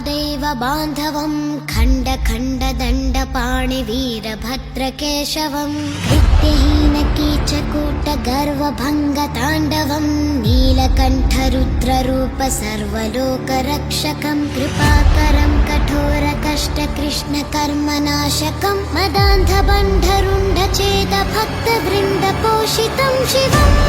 ऐकयेक बान्धवं बान्धवम् खण्ड खण्ड दण्ड पाणिवीरभद्रकेशवम् कृत्यहीन कीचकूट गर्वभङ्ग नीलकण्ठरुद्ररूप सर्वलोकरक्षकम् कृपाकरम् कठोर कष्ट कृष्ण कर्मनाशकम् मदान्ध शिवम्